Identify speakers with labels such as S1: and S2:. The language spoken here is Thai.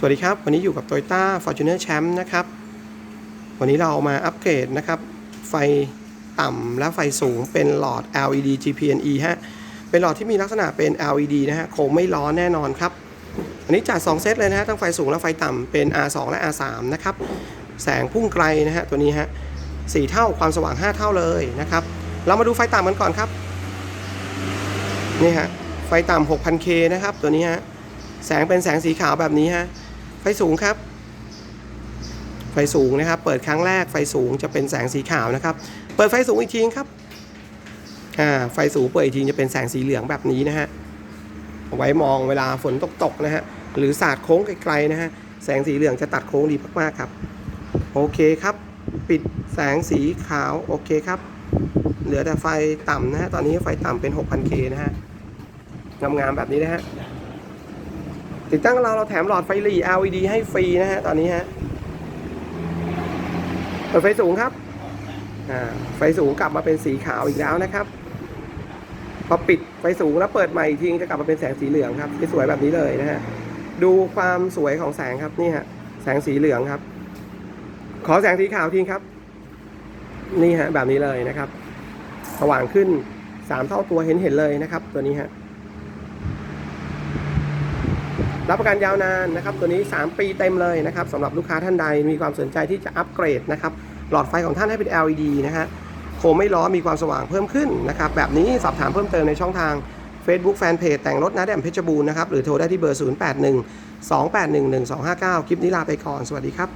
S1: สวัสดีครับ วันนี้อยู่กับ Toyota Fortuner Champ นะครับ วันนี้เรามาอัปเกรดนะครับ ไฟต่ำและไฟสูงเป็นหลอด LED GPNE ฮะ เป็นหลอดที่มีลักษณะเป็น LED นะฮะโคงไม่ร้อนแน่นอนครับ อันนี้จัด 2 เซตเลยนะฮะ ทั้งไฟสูงและไฟต่ำเป็น R2 และ R3 นะครับ แสงพุ่งไกลนะฮะ ตัวนี้ฮะสี่เท่าความสว่าง 5 เท่าเลยนะครับ เรามาดูไฟต่ำกันก่อนครับ นี่ฮะ ไฟต่ำ 6,000K นะครับ ตัวนี้ฮะ แสงเป็นแสงสีขาวแบบนี้ฮะ สูงครับ ไฟสูงนะครับ เปิดครั้งแรกไฟสูงจะเป็นแสงสีขาวนะครับ เปิดไฟสูงอีกทีครับอ่าไฟสูงเปิดอีกทีจะเป็นแสงสีเหลืองแบบนี้นะฮะไว้มองเวลาฝนตกตกๆนะฮะหรือสาดโค้งไกลๆนะฮะแสงสีเหลืองจะตัดโค้งดีมากๆครับ โอเคครับ ปิดแสงสีขาวโอเคครับ เหลือแต่ไฟต่ำนะฮะตอนนี้ไฟต่ำเป็น 6,000K นะฮะงามๆแบบนี้นะฮะ ติดตั้งเราเราแถมหลอดไฟหลี LED ให้ฟรีนะฮะตอนนี้ฮะเปิดไฟสูงครับอ่าไฟสูงกลับมาเป็นสีขาวอีกแล้วนะครับ พอปิดไฟสูงแล้วเปิดใหม่อีกทีจะกลับมาเป็นแสงสีเหลืองครับที่สวยแบบนี้เลยนะฮะดูความสวยของแสงครับนี่ฮะแสงสีเหลืองครับ ขอแสงสีขาวทีครับ นี่ฮะแบบนี้เลยนะครับ สว่างขึ้นสามเท่าตัวเห็นเห็นเลยนะครับ ตัวนี้ฮะ รับประกันยาวนานนะครับตัวนี้ 3 ปีเต็มเลยนะครับสำหรับลูกค้าท่านใดมีความสนใจที่จะอัปเกรดนะครับหลอดไฟของท่านให้เป็น LED นะฮะโคมไม่ล้อมีความสว่างเพิ่มขึ้นนะครับแบบนี้สอบถามเพิ่มเติมในช่องทาง Facebook Fanpage แต่งรถนะแดมเพชรบูรณ์นะครับหรือโทรได้ที่เบอร์ 081 281 1259 คลิปนี้ลาไปก่อน สวัสดีครับ